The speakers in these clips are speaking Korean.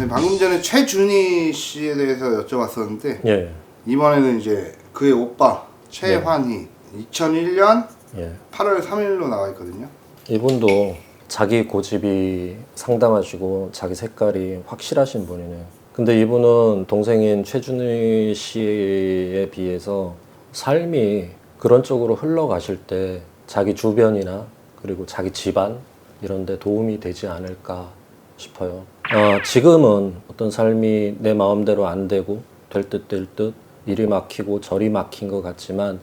네, 방금 전에 최준희 씨에 대해서 여쭤봤었는데 예, 이번에는 이제 그의 오빠 최환희 2001년 예. 8월 3일로 나와 있거든요. 이분도 자기 고집이 상당하시고 자기 색깔이 확실하신 분이네요. 근데 이분은 동생인 최준희 씨에 비해서 삶이 그런 쪽으로 흘러가실 때 자기 주변이나 그리고 자기 집안 이런 데 도움이 되지 않을까 싶어요. 어, 지금은 어떤 삶이 내 마음대로 안 되고 될 듯 될 듯 일이 막히고 절이 막힌 것 같지만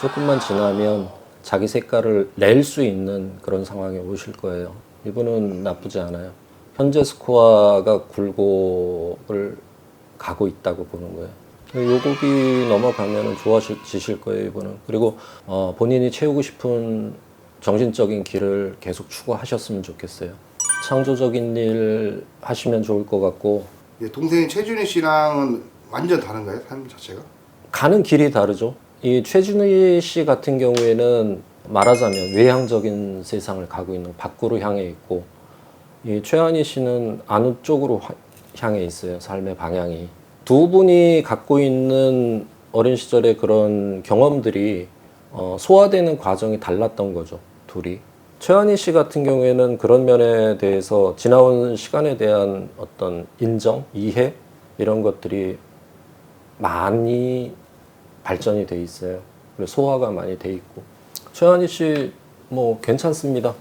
조금만 지나면 자기 색깔을 낼 수 있는 그런 상황에 오실 거예요. 이분은 나쁘지 않아요. 현재 스코어가 굴곡을 가고 있다고 보는 거예요. 요 곡이 넘어가면 좋아지실 거예요, 이분은. 그리고 어, 본인이 채우고 싶은 정신적인 길을 계속 추구하셨으면 좋겠어요. 창조적인 일 하시면 좋을 것 같고 예, 동생인 최준희 씨랑은 완전 다른가요? 삶 자체가? 가는 길이 다르죠. 이 최준희 씨 같은 경우에는 말하자면 외향적인 세상을 가고 있는 밖으로 향해 있고 이 최한희 씨는 안우 쪽으로 화- 향해 있어요. 삶의 방향이. 두 분이 갖고 있는 어린 시절의 그런 경험들이 어, 소화되는 과정이 달랐던 거죠. 둘이. 최한희 씨 같은 경우에는 그런 면에 대해서 지나온 시간에 대한 어떤 인정, 이해 이런 것들이 많이 발전이 돼 있어요. 소화가 많이 돼 있고 최한희 씨 뭐 괜찮습니다.